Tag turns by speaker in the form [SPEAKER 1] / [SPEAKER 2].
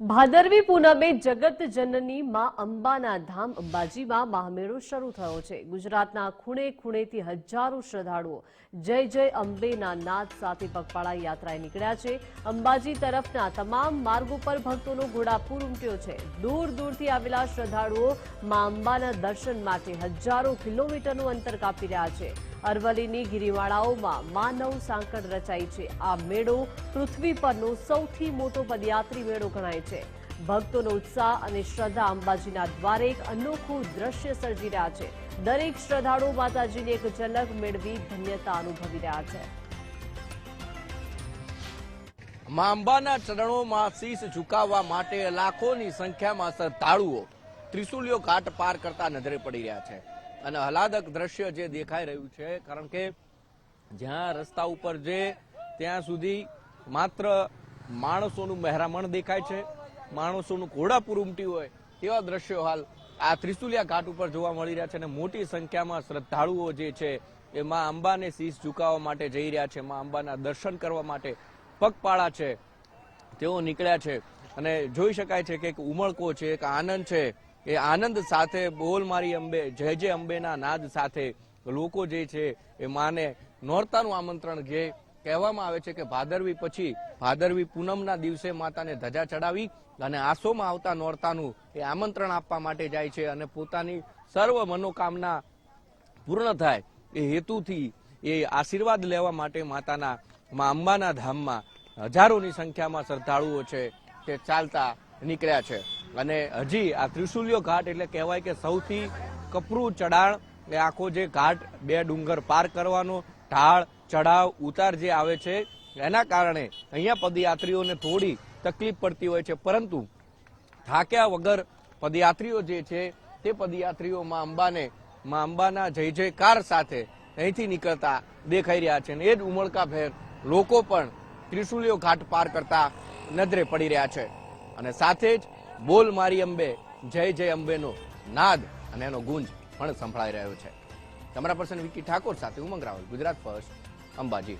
[SPEAKER 1] ભાદરવી પૂનમે જગત જનની માં અંબાના ધામ અંબાજીમાં મહામેળો શરૂ થયો છે. ગુજરાતના ખૂણે ખૂણેથી હજારો શ્રદ્ધાળુઓ જય જય અંબેના નાદ સાથે પગપાળા યાત્રાએ નીકળ્યા છે. અંબાજી તરફના તમામ માર્ગો પર ભક્તોનો ઘોડાપૂર ઉમટ્યો છે. દૂર દૂરથી આવેલા શ્રદ્ધાળુઓ માં અંબાના દર્શન માટે હજારો કિલોમીટરનું અંતર કાપી રહ્યા છે. અરવલ્લીની ગિરિમાળાઓમાં માનવ સાંકળ રચાઈ છે. આ મેળો પૃથ્વી પરનો સૌથી મોટો પદયાત્રી મેળો ગણાય છે. ભક્તોનો ઉત્સાહ અને શ્રદ્ધા અંબાજીના દ્વારે એક અનોખું દ્રશ્ય સર્જી રહ્યા છે. દરેક શ્રદ્ધાળુ માતાજીની એક ઝલક મેળવી ધન્યતા અનુભવી રહ્યા છે.
[SPEAKER 2] મા અંબાના ચરણોમાં શીશ ઝુકાવવા માટે લાખોની સંખ્યામાં શ્રદ્ધાળુઓ ત્રિશુલિયો ઘાટ પાર કરતા નજરે પડી રહ્યા છે. અને હલાદક દ્રશ્ય જે દેખાઈ રહ્યું છે, કારણ કે જ્યાં રસ્તા ઉપર જે ત્યાં સુધી માત્ર માણસોનું મહેરામણ દેખાય છે, માણસોનું ઘોડાપુર ઉમટ્યું હોય તેવા દ્રશ્યો હાલ આ ત્રિશુલિયા ઘાટ ઉપર જોવા મળી રહ્યા છે અને મોટી સંખ્યામાં શ્રદ્ધાળુઓ જે છે એ માં અંબાને શીશ ઝુકાવવા માટે જઈ રહ્યા છે, મા અંબાના દર્શન કરવા માટે પગપાળા છે, તેઓ નીકળ્યા છે. અને જોઈ શકાય છે કે એક ઉમળકો છે, એક આનંદ છે એ આનંદ સાથે બોલ મારી અંબે, જય જય અંબેના નાદ સાથે લોકો જે છે એ માને નોરતાનું આમંત્રણ જે કહેવામાં આવે છે કે ભાદરવી પછી, ભાદરવી પૂનમના દિવસે માતાને ધજા ચડાવી અને આસોમાં આવતા નોરતાનું એ આમંત્રણ આપવા માટે જાય છે અને પોતાની સર્વ મનોકામના પૂર્ણ થાય એ હેતુથી એ આશીર્વાદ લેવા માટે માતાના, મા અંબાના ધામમાં હજારોની સંખ્યામાં શ્રદ્ધાળુઓ છે તે ચાલતા નીકળ્યા છે. અને હજી આ ત્રિશુલ્યો ઘાટ એટલે કહેવાય કે સૌથી કપરું ચઢાણ, એ આખો જે ઘાટ, બે ડુંગર પાર કરવાનો, ઢાળ, ચઢાવ, ઉતાર જે આવે છે, એના કારણે અહીંયા પદયાત્રીઓને થોડી તકલીફ પડતી હોય છે. પરંતુ થાક્યા વગર પદયાત્રીઓ જે છે, તે પદયાત્રીઓ માં અંબાને, માં અંબાના જય જયકાર સાથે અહીંથી નીકળતા દેખાઈ રહ્યા છે. અને એ જ ઉમળકાભેર લોકો પણ ત્રિશુલિયો ઘાટ પાર કરતા નજરે પડી રહ્યા છે. અને સાથે જ બોલ મારી અંબે, જય જય અંબેનો નાદ અને એનો ગુંજ પણ સંભળાઈ રહ્યો છે. તમારા પર્સન વિકી ઠાકોર સાથે ઉમંગ રાવલ, ગુજરાત ફર્સ્ટ, અંબાજી.